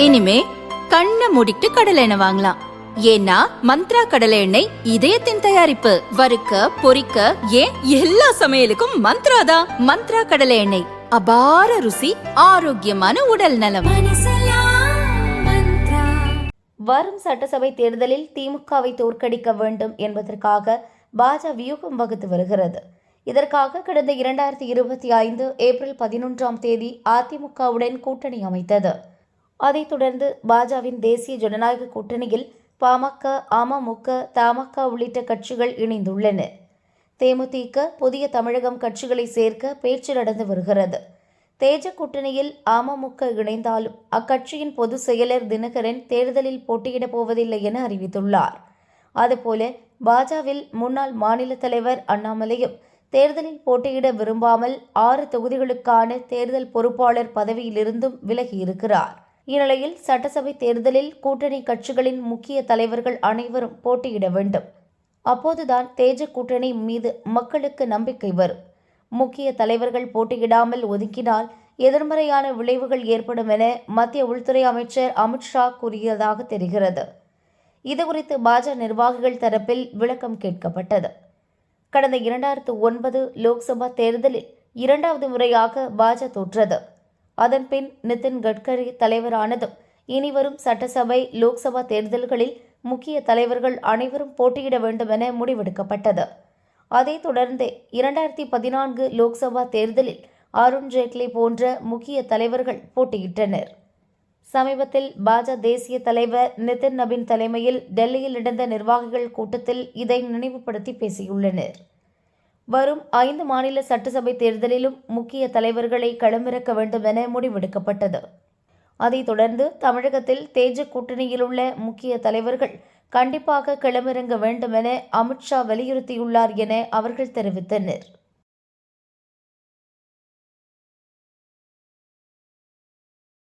இனிமே கண்ணை மூடிட்டு கடலை எண்ணெய் வாங்கலாம். ஏன்னா மந்த்ரா கடலை எண்ணெய் இதயத்தின் தயாரிப்பு. வறுக்க பொரிக்க ஏன் எல்லா சமையலுக்கும் மந்த்ரா தான். மந்த்ரா கடலை எண்ணெய். அபார ருசி ஆரோக்கியமான உடல் நலம். வரும் சட்டசபை தேர்தலில் திமுகவை தோற்கடிக்க வேண்டும் என்பதற்காக பாஜ வியூகம் வகுத்து வருகிறது. இதற்காக கடந்த இரண்டாயிரத்தி இருபத்தி ஐந்து ஏப்ரல் பதினொன்றாம் தேதி அதிமுகவுடன் கூட்டணி அமைத்தது. அதைத் தொடர்ந்து பாஜவின் தேசிய ஜனநாயக கூட்டணியில் பாமக அமமுக தமாக உள்ளிட்ட கட்சிகள் இணைந்துள்ளன. தேமுதிக புதிய தமிழகம் கட்சிகளை சேர்க்க பேச்சு நடந்து வருகிறது. தேஜ கூட்டணியில் அமமுக இணைந்தாலும் அக்கட்சியின் பொதுச் செயலர் தினகரன் தேர்தலில் போட்டியிடப் போவதில்லை என அறிவித்துள்ளார். அதுபோல பாஜவில் முன்னாள் மாநில தலைவர் அண்ணாமலையும் தேர்தலில் போட்டியிட விரும்பாமல் ஆறு தொகுதிகளுக்கான தேர்தல் பொறுப்பாளர் பதவியிலிருந்தும் விலகியிருக்கிறார். இந்நிலையில் சட்டசபை தேர்தலில் கூட்டணி கட்சிகளின் முக்கிய தலைவர்கள் அனைவரும் போட்டியிட வேண்டும். அப்போதுதான் தேஜ கூட்டணி மீது மக்களுக்கு நம்பிக்கை வரும். முக்கிய தலைவர்கள் போட்டியிடாமல் ஒதுக்கினால் எதிர்மறையான விளைவுகள் ஏற்படும் என மத்திய உள்துறை அமைச்சர் அமித்ஷா கூறியதாக தெரிகிறது. இதுகுறித்து பாஜக நிர்வாகிகள் தரப்பில் விளக்கம் கேட்கப்பட்டது. கடந்த இரண்டாயிரத்து ஒன்பது லோக்சபா தேர்தலில் இரண்டாவது முறையாக பாஜ தோற்றது. அதன்பின் நிதின் கட்கரி தலைவரானதும் இனிவரும் சட்டசபை லோக்சபா தேர்தல்களில் முக்கிய தலைவர்கள் அனைவரும் போட்டியிட வேண்டும் என முடிவெடுக்கப்பட்டது. அதைத் தொடர்ந்து இரண்டாயிரத்தி பதினான்கு லோக்சபா தேர்தலில் அருண் ஜேட்லி போன்ற முக்கிய தலைவர்கள் போட்டியிட்டனர். சமீபத்தில் பாஜக தேசிய தலைவர் நிதின் நபின் தலைமையில் டெல்லியில் நடந்த நிர்வாகிகள் கூட்டத்தில் இதை நினைவுபடுத்தி பேசியுள்ளனர். வரும் ஐந்து மாநில சட்டசபை தேர்தலிலும் முக்கிய தலைவர்களை களமிறக்க வேண்டும் என முடிவெடுக்கப்பட்டது. அதைத் தொடர்ந்து தமிழகத்தில் தேஜ கூட்டணியில் உள்ள முக்கிய தலைவர்கள் கண்டிப்பாக களமிறங்க வேண்டும் என அமித்ஷா வலியுறுத்தியுள்ளார் என அவர்கள் தெரிவித்தனர்.